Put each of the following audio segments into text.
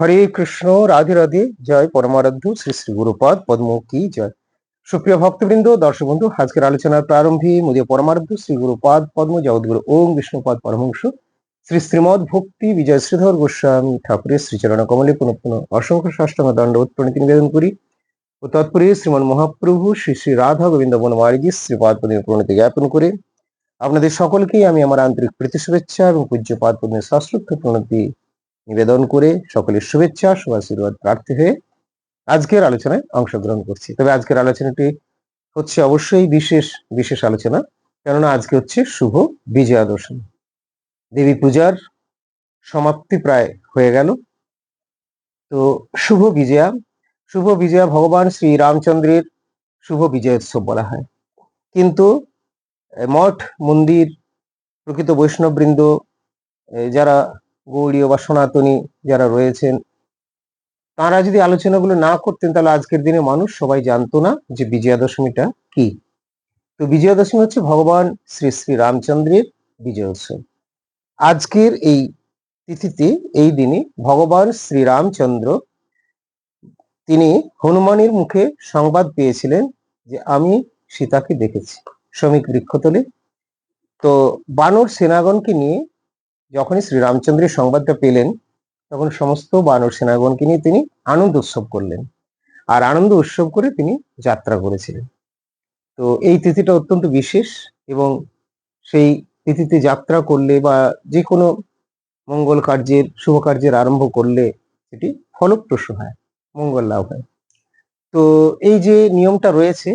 হরে কৃষ্ণ, রাধে রাধে, জয় পরমারাধ্য, শ্রী শ্রী গুরুপাদ পদ্ম কি জয়। সুপ্রিয় ভক্তবৃন্দ দর্শক বন্ধু আজকের আলোচনার প্রারম্ভে মুদিய পরমারাধ্য, শ্রী গুরুপাদ, পদ্ম জগৎগুরু ওম বিষ্ণুপাদ পরমহংস, শ্রী শ্রীমদ ভক্তি বিজয় শ্রীধর গোস্বামী ঠাকুরের শ্রীচরণ কমলে পুনঃ পুনঃ অসংখ্য সাষ্টাঙ্গ দণ্ডবোধ প্রণীতি নিবেদন করি। ও তৎপরে শ্রীমন মহাপ্রভু, শ্রী শ্রী রাধা গোবিন্দ বনমালীজি শ্রীপাদ পদ্মের প্রণতি জ্ঞাপন করে আপনাদের সকলকেই আমি আমার আন্তরিক প্রীতি শুভেচ্ছা এবং পূজ্যপাদ পদ্মের সশ্রদ্ধ প্রণতি নিবেদন করে সকলের শুভেচ্ছা, শুভাশীর্বাদ, প্রার্থী হয়ে আজকের আলোচনায় অংশগ্রহণ করছি। তবে আজকের আলোচনাটি হচ্ছে অবশ্যই বিশেষ বিশেষ আলোচনা, কেননা আজকে হচ্ছে শুভ বিজয়া দশমী দেবী পূজার সমাপ্তি প্রায় হয়ে গেল। তো শুভ বিজয়া শুভ বিজয়া ভগবান শ্রী রামচন্দ্রের শুভ বিজয় উৎসব বলা হয়। কিন্তু মঠ, মন্দির, প্রকৃত বৈষ্ণববৃন্দ যারা গৌড়ীয় বা সনাতনী যারা রয়েছেন, তারা যদি আলোচনাগুলো না করতেন, তাহলে আজকের দিনে মানুষ সবাই জানতো না যে বিজয়া দশমীটা কি। তো বিজয়া দশমী হচ্ছে ভগবান শ্রী শ্রী রামচন্দ্রের বিজয় উৎসব। আজকের এই তিথিতে, এই দিনে ভগবান শ্রী রামচন্দ্র, তিনি হনুমানের মুখে সংবাদ পেয়েছিলেন যে, আমি সীতাকে দেখেছি, শ্রমিক বৃক্ষতলে। তো বানর সেনাগণকে নিয়ে যখনই শ্রী রামচন্দ্রের সংবাদটা পেলেন, তখন সমস্ত বানর সেনাগণকে নিয়ে তিনি আনন্দ উৎসব করলেন। আর আনন্দ উৎসব করে তিনি যাত্রা করেছিলেন। তো এই তিথিটা অত্যন্ত বিশেষ এবং সেই তিথিতে যাত্রা করলে বা যে কোনো মঙ্গল কার্যের, শুভ কার্যের আরম্ভ করলে সেটি ফলপ্রসূ হয়, মঙ্গল লাভ হয়। তো এই যে নিয়মটা রয়েছে,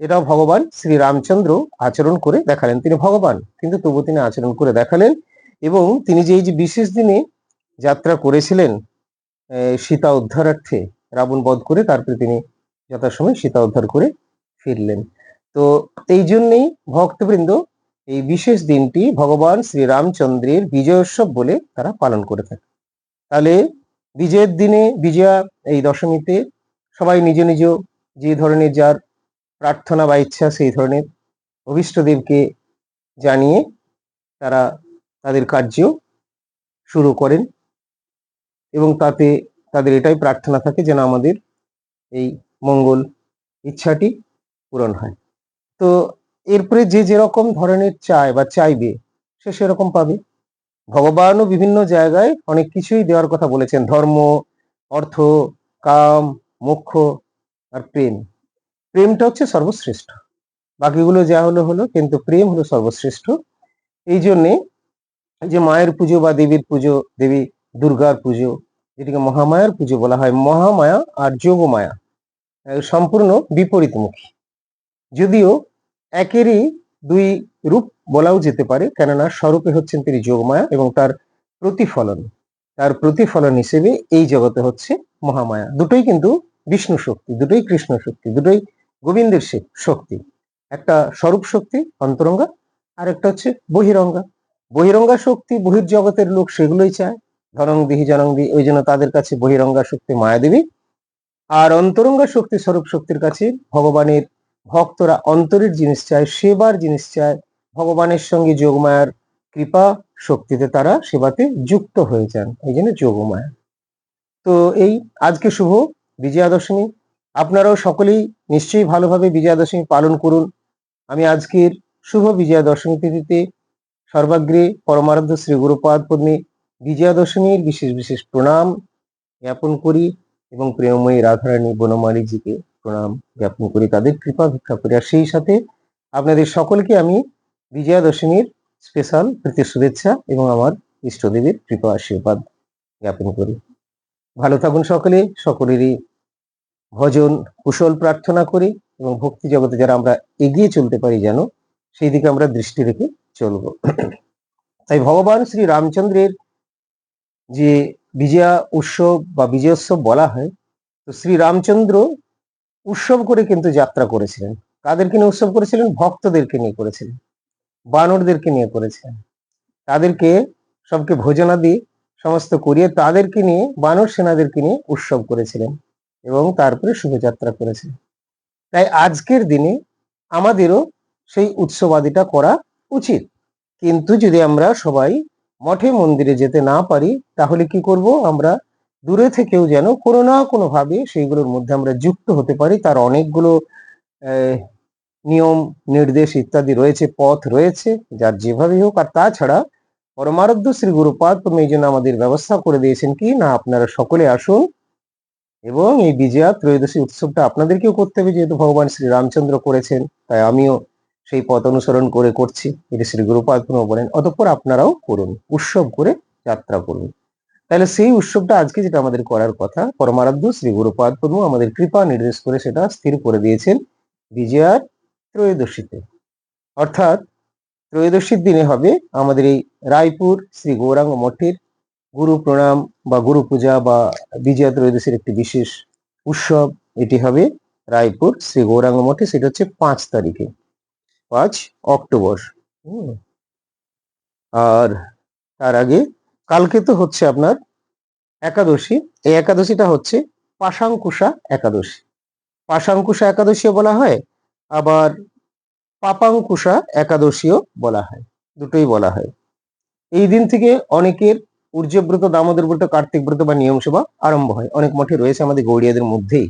এটাও ভগবান শ্রী রামচন্দ্র আচরণ করে দেখালেন। তিনি ভগবান, কিন্তু তবু তিনি আচরণ করে দেখালেন এবং তিনি যে এই যে বিশেষ দিনে যাত্রা করেছিলেন সীতা উদ্ধারার্থে রাবণ বধ করে তারপরে তিনি যথাসময় সীতা উদ্ধার করে ফিরলেন। তো এই জন্যেই ভক্তবৃন্দ এই বিশেষ দিনটি ভগবান শ্রী রামচন্দ্রের বিজয় উৎসব বলে তারা পালন করে থাকে। তাহলে বিজয়ের দিনে বিজয়া এই দশমীতে সবাই নিজ নিজ যে ধরনের যার প্রার্থনা বা ইচ্ছা সেই ধরনের অভিষ্টদেবকে জানিয়ে তারা তাদের কার্য শুরু করেন এবং তাতে তাদের এটাই প্রার্থনা থাকে যেন আমাদের এই মঙ্গল ইচ্ছাটি পূরণ হয়। তো এরপরে যে যেরকম ধরনের চায় বা চাইবে, সে সেরকম পাবে। ভগবানও বিভিন্ন জায়গায় অনেক কিছুই দেওয়ার কথা বলেছেন। ধর্ম, অর্থ, কাম, মোক্ষ আর প্রেম। প্রেমটা হচ্ছে সর্বশ্রেষ্ঠ। বাকিগুলো যা হলো হলো, কিন্তু প্রেম হলো সর্বশ্রেষ্ঠ। এই জন্যে যে মায়ের পুজো বা দেবীর পুজো, দেবী দুর্গার পুজো, যেটিকে মহামায়ার পুজো বলা হয়, মহামায়া আর যোগমায়া সম্পূর্ণ বিপরীতমুখী। যদিও একেরই দুই রূপ বলাও যেতে পারে, কেননা স্বরূপে হচ্ছেন তিনি যোগমায়া এবং তার প্রতিফলন। তার প্রতিফলন হিসেবে এই জগতে হচ্ছে মহামায়া। দুটোই কিন্তু বিষ্ণু শক্তি, দুটোই কৃষ্ণ শক্তি, দুটোই গোবিন্দের শক্তি। একটা স্বরূপ শক্তি, অন্তরঙ্গা আর একটা হচ্ছে বহিরঙ্গা। বহিরঙ্গা শক্তি বহির্জগতের লোক সেগুলোই চায়। ধরং দিহি, জনং দি ওই জন্য তাদের কাছে বহিরঙ্গা শক্তি মায়াদেবী। আর অন্তরঙ্গা শক্তি স্বরূপ শক্তির কাছে ভগবানের ভক্তরা অন্তরের জিনিস চায়, সেবার জিনিস চায়। ভগবানের সঙ্গে যোগমায়ার কৃপা শক্তিতে তারা সেবাতে যুক্ত হয়ে যান, এই জন্য যোগমায়া। তো এই আজকে শুভ বিজয়া দশমী আপনারাও সকলেই নিশ্চয়ই ভালোভাবে বিজয়া দশমী পালন করুন। আমি আজকের শুভ বিজয়া দশমী তিথিতে সর্বাগ্রে পরমারাধ্য শ্রী গুরুপাদ পদ্মে বিজয়া দশমীর বিশেষ বিশেষ প্রণাম জ্ঞাপন করি এবং প্রেমময়ী রাধারানী বনমালীজিকে প্রণাম জ্ঞাপন করি। তাদের কৃপা ভিক্ষা করি। আর সেই সাথে আপনাদের সকলকে আমি বিজয়া দশমীর স্পেশাল প্রীতি শুভেচ্ছা এবং আমার ইষ্টদেবীর কৃপা আশীর্বাদ জ্ঞাপন করি। ভালো থাকুন সকলে, সকলেরই ভজন কুশল প্রার্থনা করি এবং ভক্তি জগতে যারা আমরা এগিয়ে চলতে পারি যেন, সেই দিকে আমরা দৃষ্টি রেখে চলবো। তাই ভগবান শ্রী রামচন্দ্রের যে বিজয়া উৎসব বা বিজয়োৎসব বলা হয়, তো শ্রী রামচন্দ্র উৎসব করে কিন্তু যাত্রা করেছিলেন। কাদেরকে নিয়ে উৎসব করেছিলেন? ভক্তদেরকে নিয়ে করেছিলেন। বানরদেরকে নিয়ে করেছিলেন। তাদেরকে সবকে ভোজনাদি সমস্ত করিয়ে তাদেরকে নিয়ে, বানর সেনাদেরকে নিয়ে উৎসব করেছিলেন এবং তারপরে শুভযাত্রা করেছিলেন। তাই আজকের দিনে আমাদেরও সেই উৎসবাদিটা করা উচিত। কিন্তু যদি আমরা সবাই মঠে মন্দিরে যেতে না পারি, তাহলে কি করব? আমরা দূরে থেকেও যেন কোনো না কোনো ভাবে সেইগুলোর মধ্যে আমরা যুক্ত হতে পারি। তার অনেকগুলো নিয়ম, নির্দেশ ইত্যাদি রয়েছে, পথ রয়েছে, যার যেভাবেই হোক। আর তাছাড়া পরমারাধ্য শ্রী গুরুপাদ পূর্ণ এই জন্য আমাদের ব্যবস্থা করে দিয়েছেন কি, না, আপনারা সকলে আসুন এবং এই বিজয়া ত্রয়োদশী উৎসবটা আপনাদেরকেও করতে হবে, যেহেতু ভগবান শ্রী রামচন্দ্র করেছেন, তাই আমিও সেই পথ অনুসরণ করে করছি। এটি শ্রী গুরুপাদ বলেন, অতঃপর আপনারাও করুন, উৎসব করে যাত্রা করুন। তাহলে সেই উৎসবটা আজকে যেটা আমাদের করার কথা, পরমারাধ্য শ্রী গুরুপাদ পূর্ণ আমাদের কৃপা নির্দেশ করে সেটা স্থির করে দিয়েছেন বিজয়ার ত্রয়োদশীতে। অর্থাৎ ত্রয়োদশীর দিনে হবে আমাদের এই রায়পুর শ্রী গৌরাঙ্গ মঠের গুরু প্রণাম বা গুরু পূজা বা বিজয়া ত্রয়োদশীর একটি বিশেষ উৎসব। এটি হবে রায়পুর শ্রী গৌরাঙ্গ মঠে, সেটা হচ্ছে পাঁচ তারিখে। পাঁচ অক্টোবর। আর তার আগে কালকে তো হচ্ছে আপনার একাদশী। এই একাদশীটা হচ্ছে পাশাঙ্কুশা একাদশী। পাশাঙ্কুশা একাদশীও বলা হয় আবার পাপাঙ্কুশা একাদশীও বলা হয়। দুটোই বলা হয়। এই দিন থেকে অনেকের উর্জব্রত দামোদর ব্রত কার্তিক ব্রত বা নিয়ম সেবা আরম্ভ হয়। অনেক মঠে রয়েছে আমাদের গৌড়িয়াদের মধ্যেই।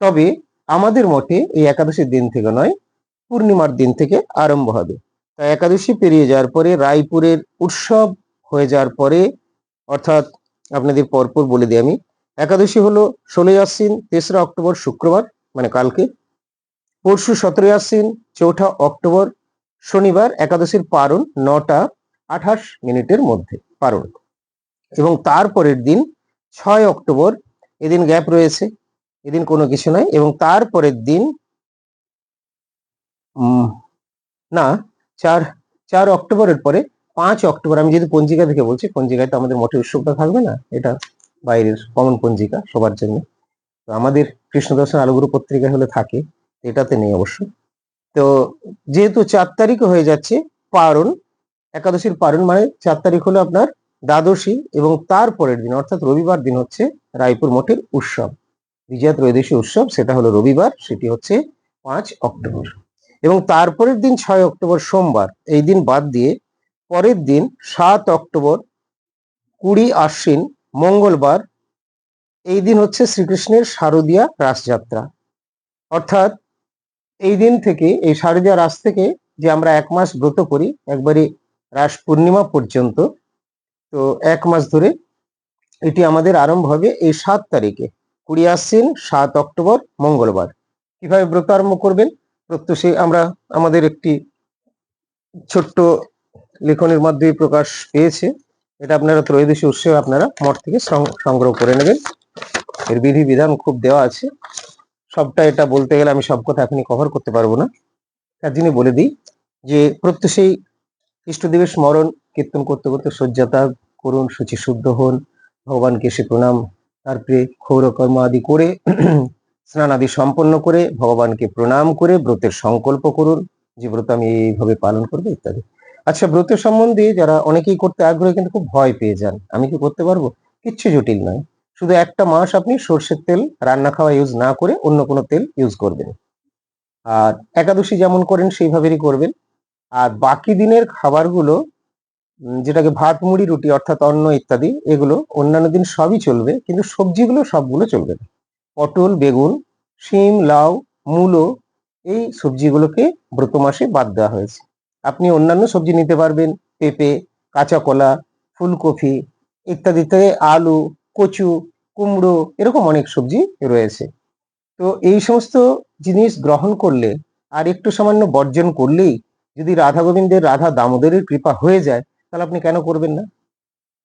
তবে আমাদের মঠে এই একাদশীর দিন থেকে নয় পূর্ণিমার দিন থেকে আরম্ভ হবে। তাই একাদশী পেরিয়ে যাওয়ার পরে রায়পুরের উৎসব হয়ে যাওয়ার পরে, অর্থাৎ আপনাদের পরপর বলে দিই আমি, একাদশী হলো ষোলোই আশ্বিন, তেসরা অক্টোবর, শুক্রবার মানে কালকে। পরশু সতেরোই আশ্বিন, চৌঠা অক্টোবর, শনিবার একাদশীর পারণ নটা আঠাশ মিনিটের মধ্যে পারণ। এবং তারপরের দিন ছয় অক্টোবর, এদিন গ্যাপ রয়েছে, এদিন কোনো কিছু নয় এবং তারপরের দিন না, চার চার অক্টোবরের পরে, পাঁচ অক্টোবর, আমি যেহেতু পঞ্জিকা থেকে বলছি, পঞ্জিকায় তো আমাদের মোটে উৎসবটা থাকবে না, এটা বাইরের কমন পঞ্জিকা সবার জন্য। তো আমাদের কৃষ্ণ দর্শন আলুগুরু পত্রিকা হলে থাকে, এটাতে নেই অবশ্য। তো যেহেতু চার তারিখ হয়ে যাচ্ছে পারণ, একাদশীর পারণ মানে চার তারিখ হলো আপনার দ্বাদশী এবং তারপরের দিন, অর্থাৎ রবিবার দিন হচ্ছে রায়পুর মঠের উৎসব। বিজয়া ত্রয়োদশী উৎসব, সেটা হলো রবিবার, সেটি হচ্ছে পাঁচ অক্টোবর। এবং তারপরের দিন ছয় অক্টোবর সোমবার, এই দিন বাদ দিয়ে পরের দিন সাত অক্টোবর কুড়ি আশ্বিন মঙ্গলবার, এই দিন হচ্ছে শ্রীকৃষ্ণের শারদীয়া রাসযাত্রা অর্থাৎ এই দিন থেকে, এই শারদীয়া রাস থেকে যে আমরা এক মাস ব্রত করি, একবারে রাস পূর্ণিমা পর্যন্ত, তো এক মাস ধরে এটি আমাদের আরম্ভ হবে এই সাত তারিখে, কুড়ি আশ্বিন সাত অক্টোবর মঙ্গলবার। কীভাবে ব্রত আরম্ভ করবেন? প্রত্যুষে আমরা আমাদের একটি ছোট্ট লেখনের মাধ্যমে প্রকাশ পেয়েছে। এটা আপনারা ত্রয়োদশী উৎসবে আপনারা মঠ থেকে সংগ্রহ করে নেবেন। এর বিধি বিধান খুব দেওয়া আছে। সবটা এটা বলতে গেলে আমি সব কথা এখনই কভার করতে পারব না। তার জন্য বলে দিই যে প্রত্যুষেই ইষ্টদেবের স্মরণ, কীর্তন করতে করতে শয্যাতা করুন শুচি শুদ্ধ হন, ভগবানকে সে প্রণাম, তারপরে ক্ষৌরকর্ম আদি করে স্নান আদি সম্পন্ন করে ভগবানকে প্রণাম করে ব্রতের সংকল্প করুন। যে ব্রত আমি এইভাবে পালন করব ইত্যাদি। আচ্ছা ব্রতের সম্বন্ধে যারা অনেকেই করতে আগ্রহী কিন্তু খুব ভয় পেয়ে যান। আমি কি করতে পারব? কিচ্ছু জটিল নয়। শুধু একটা মাস আপনি সর্ষের তেল রান্না খাওয়া ইউজ না করে অন্য কোনো তেল ইউজ করবেন। আর একাদশী যেমন করেন সেইভাবেই করবেন। আর বাকি দিনের খাবারগুলো যেটাকে ভাত, মুড়ি, রুটি অর্থাৎ অন্ন ইত্যাদি, এগুলো অন্যান্য দিন সবই চলবে, কিন্তু সবজিগুলো সবগুলো চলবে না। পটল, বেগুন, শিম, লাউ, মূলো এই সবজিগুলোকে ব্রত মাসে বাদ দেওয়া হয়েছে। আপনি অন্যান্য সবজি নিতে পারবেন, পেঁপে, কাঁচা কলা, ফুলকপি ইত্যাদিতে আলু, কচু, কুমড়ো এরকম অনেক সবজি রয়েছে। তো এই সমস্ত জিনিস গ্রহণ করলে আর একটু সামান্য বর্জন করলেই যদি রাধা গোবিন্দের, রাধা দামোদরের কৃপা হয়ে যায়, তাহলে আপনি কেন করবেন না?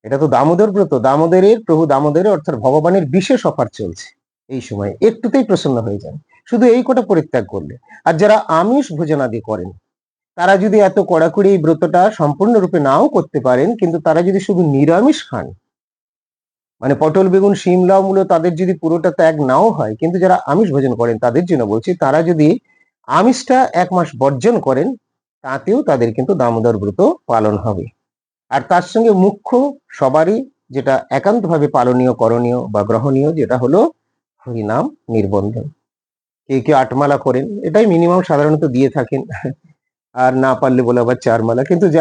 এটা তো দামোদর ব্রত, দামোদরের প্রভু দামোদরের অর্থাৎ ভগবানের বিশেষ অফার চলছে। এই সময় একটুতেই প্রসন্ন হয়ে যান। শুধু এই কটা পরিত্যাগ করলে। আর যারা আমিষ ভোজনাদি করেন, তারা যদি এত কড়াকড়ি এই ব্রতটা সম্পূর্ণরূপে নাও করতে পারেন, কিন্তু তারা যদি শুধু নিরামিষ খান মানে পটল, বেগুন, শিম, লাউ মূলো তাদের যদি পুরোটা ত্যাগ নাও হয়, কিন্তু যারা আমিষ ভোজন করেন তাদের জন্য বলছি, তারা যদি আমিষটা এক মাস বর্জন করেন, তাতেও তাদের কিন্তু দামোদর ব্রত পালন হবে। আর তার সঙ্গে মুখ্য সবারই যেটা একান্তভাবে পালনীয়, করণীয় বা গ্রহণীয়, যেটা হলো হরিনাম নির্বন্ধন। কে কেউ আটমালা করেন, এটাই মিনিমাম সাধারণত দিয়ে থাকেন। আর না পারলে বলে আবার চারমালা, কিন্তু যাই